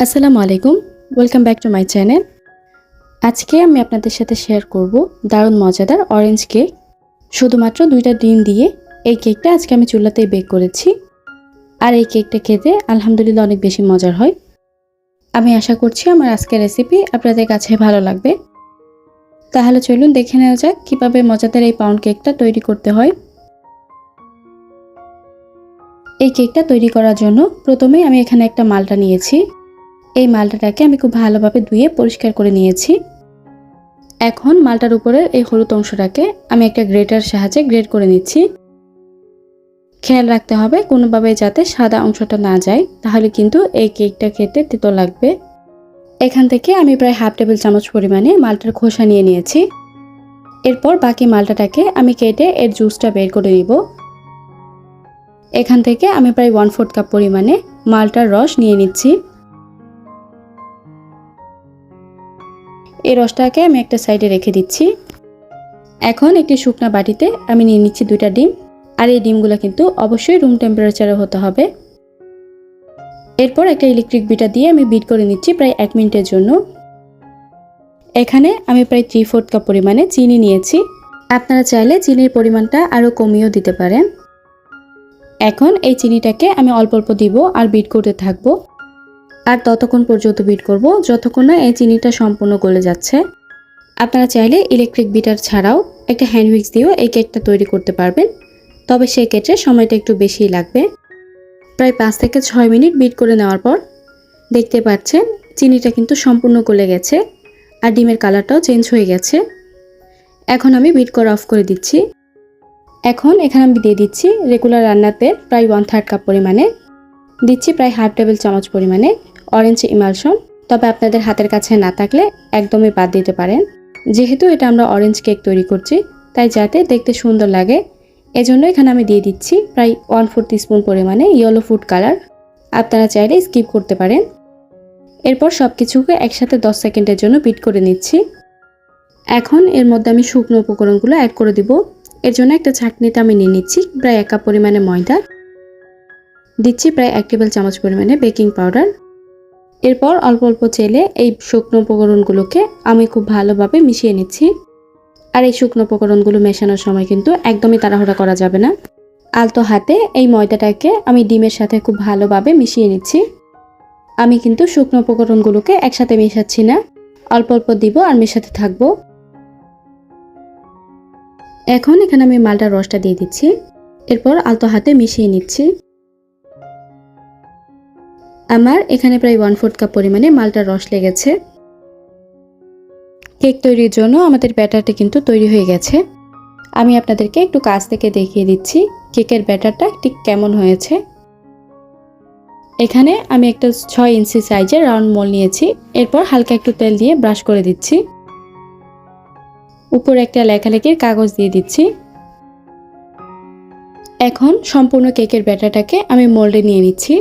আসসালামু আলাইকুম। Welcome back to my channel আজকে আমি আপনাদের সাথে শেয়ার করব দারুণ মজাদার অরেঞ্জ কেক শুধুমাত্র দুইটা ডিম দিয়ে এই কেকটা আজকে আমি চুলাতেই বেক করেছি। আর এই কেকটা খেতে আলহামদুলিল্লাহ অনেক বেশি মজার হয়। আমি আশা করছি আমার আজকের রেসিপি আপনাদের কাছে ভালো লাগবে। তাহলে চলুন দেখে নেওয়া যাক কীভাবে মজাদার এই পাউন্ড কেকটা তৈরি করতে হয়। এই কেকটা তৈরি করার জন্য প্রথমে আমি এখানে একটা মালটা নিয়েছি। এই মালটাটাকে আমি খুব ভালোভাবে ধুয়ে পরিষ্কার করে নিয়েছি। এখন মালটার উপরের এই হলুদ অংশটাকে আমি একটা গ্রেটার সাহায্যে গ্রেট করে নিচ্ছি। খেয়াল রাখতে হবে কোনোভাবে যাতে সাদা অংশটা না যায়, তাহলে কিন্তু এই কেকটা খেতে তেতো লাগবে। এখান থেকে আমি প্রায় হাফ টেবিল চামচ পরিমাণে মালটার খোসা নিয়ে নিয়েছি। এরপর বাকি মালটাটাকে আমি কেটে এর জুসটা বের করে নিব। এখান থেকে আমি প্রায় ওয়ান ফোর্থ কাপ পরিমাণে মালটার রস নিয়ে নিচ্ছি। এই রসটাকে আমি একটা সাইডে রেখে দিচ্ছি। এখন একটি শুকনা বাটিতে আমি নিয়ে নিচ্ছি দুইটা ডিম। আর এই ডিমগুলো কিন্তু অবশ্যই রুম টেম্পারেচারে হতে হবে। এরপর একটা ইলেকট্রিক বিটা দিয়ে আমি বিট করে নিচ্ছি প্রায় এক মিনিটের জন্য। এখানে আমি প্রায় থ্রি ফোর্থ কাপ পরিমাণে চিনি নিয়েছি। আপনারা চাইলে চিনির পরিমাণটা আরও কমিয়েও দিতে পারেন। এখন এই চিনিটাকে আমি অল্প অল্প দিব আর বিট করতে থাকব। আর ততক্ষণ পর্যন্ত বিট করব। যতক্ষণ না এই চিনিটা সম্পূর্ণ গলে যাচ্ছে। আপনারা চাইলে ইলেকট্রিক বিটার ছাড়াও একটা হ্যান্ড উইক্স দিয়েও এই কেকটা তৈরি করতে পারবেন। তবে সেই ক্ষেত্রে সময়টা একটু বেশিই লাগবে। প্রায় পাঁচ থেকে ছয় মিনিট বিট করে নেওয়ার পর দেখতে পাচ্ছেন চিনিটা কিন্তু সম্পূর্ণ গলে গেছে আর ডিমের কালারটাও চেঞ্জ হয়ে গেছে। এখন আমি বিট করা অফ করে দিচ্ছি। এখন এখানে আমি দিয়ে দিচ্ছি রেগুলার রান্নার তেল প্রায় ওয়ান থার্ড কাপ পরিমাণে। দিচ্ছি প্রায় হাফ টেবিল চামচ পরিমাণে। অরেঞ্জ ইমালশন তবে আপনাদের হাতের কাছে না থাকলে একদমই বাদ দিতে পারেন। যেহেতু এটা আমরা অরেঞ্জ কেক তৈরি করছি, তাই যাতে দেখতে সুন্দর লাগে। এজন্য এখানে আমি দিয়ে দিচ্ছি প্রায় ওয়ান ফোর স্পুন পরিমাণে ইয়েলো ফুড কালার আপনারা চাইলে স্কিপ করতে পারেন। এরপর সব কিছুকে একসাথে দশ সেকেন্ডের জন্য বিট করে নিচ্ছি। এখন এর মধ্যে আমি শুকনো উপকরণগুলো অ্যাড করে দিব। এর জন্য একটা ছাঁকনিতে আমি নিয়ে নিচ্ছি প্রায় এক কাপ পরিমাণে ময়দা। দিচ্ছি প্রায় এক টেবিল চামচ পরিমাণে বেকিং পাউডার এরপর অল্প অল্প চেলে এই শুকনো উপকরণগুলোকে আমি খুব ভালোভাবে মিশিয়ে নিচ্ছি। আর এই শুকনো উপকরণগুলো মেশানোর সময় কিন্তু একদমই তাড়াহুড়া করা যাবে না। আলতো হাতে এই ময়দাটাকে আমি ডিমের সাথে খুব ভালোভাবে মিশিয়ে নিচ্ছি। আমি কিন্তু শুকনো উপকরণগুলোকে একসাথে মেশাচ্ছি না। অল্প অল্প দিব আর মেশাতে থাকব। এখন এখানে আমি মালটার রসটা দিয়ে দিচ্ছি। এরপর আলতো হাতে মিশিয়ে নিচ্ছি। আমার এখানে প্রায় ওয়ান ফোর্থ কাপ পরিমাণে মালটার রস লেগেছে। কেক তৈরির জন্য আমাদের ব্যাটারটা কিন্তু তৈরি হয়ে গেছে। আমি আপনাদেরকে একটু কাছ থেকে দেখিয়ে দিচ্ছি কেকের ব্যাটারটা ঠিক কেমন হয়েছে। এখানে আমি একটা ছয় ইঞ্চি সাইজের রাউন্ড মোল নিয়েছি, এরপর হালকা একটু তেল দিয়ে ব্রাশ করে দিচ্ছি। উপরে একটা লেখালেখির কাগজ দিয়ে দিচ্ছি। এখন সম্পূর্ণ কেকের ব্যাটারটাকে আমি মোল্ডে নিয়ে নিচ্ছি।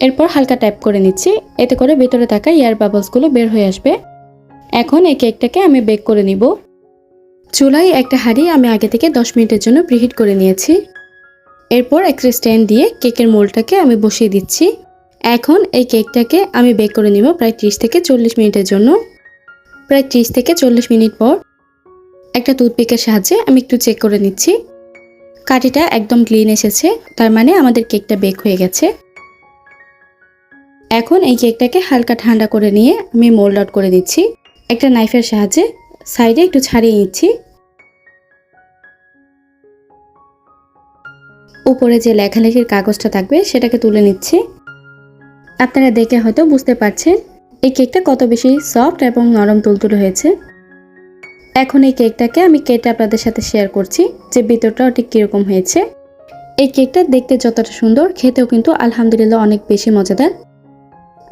এরপর হালকা ট্যাপ করে নিচ্ছি। এতে করে ভেতরে থাকা এয়ার বাবলসগুলো বের হয়ে আসবে। এখন এই কেকটাকে আমি বেক করে নিব। চুলায় একটা হাঁড়ি আমি আগে থেকে 10 মিনিটের জন্য প্রিহিট করে নিয়েছি। এরপর একটা স্ট্যান্ড দিয়ে কেকের মোলটাকে আমি বসিয়ে দিচ্ছি। এখন এই কেকটাকে আমি বেক করে নিব প্রায় 30 থেকে চল্লিশ মিনিটের জন্য। প্রায় 30 থেকে চল্লিশ মিনিট পর একটা টুথপিকের সাহায্যে আমি একটু চেক করে নিচ্ছি। কাঠিটা একদম ক্লিন এসেছে, তার মানে আমাদের কেকটা বেক হয়ে গেছে। এখন এই কেকটাকে হালকা ঠান্ডা করে নিয়ে আমি মোল্ড আউট করে দিচ্ছি। একটা নাইফের সাহায্যে সাইডে একটু ছাড়িয়ে নিচ্ছি। উপরে যে লেখালেখির কাগজটা থাকবে সেটাকে তুলে নিচ্ছি। আপনারা দেখে হয়তো বুঝতে পারছেন এই কেকটা কত বেশি সফট এবং নরম তুলতুলে হয়েছে। এখন এই কেকটাকে আমি কেটে আপনাদের সাথে শেয়ার করছি যে ভিতরটাও ঠিক কীরকম হয়েছে। এই কেকটা দেখতে যতটা সুন্দর, খেতেও কিন্তু আলহামদুলিল্লাহ অনেক বেশি মজাদার।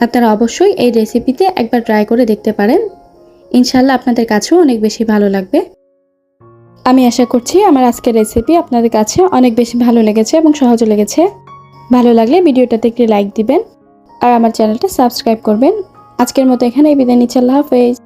আপনারা অবশ্যই এই রেসিপিতে একবার ট্রাই করে দেখতে পারেন। ইনশাল্লাহ আপনাদের কাছেও অনেক বেশি ভালো লাগবে। আমি আশা করছি আমার আজকের রেসিপি আপনাদের কাছে অনেক বেশি ভালো লেগেছে এবং সহজ লেগেছে। ভালো লাগলে ভিডিওটাতে একটি লাইক দিবেন। আর আমার চ্যানেলটা সাবস্ক্রাইব করবেন। আজকের মতো এখানে বিদায় নিচ্ছি, আল্লাহ হাফেজ।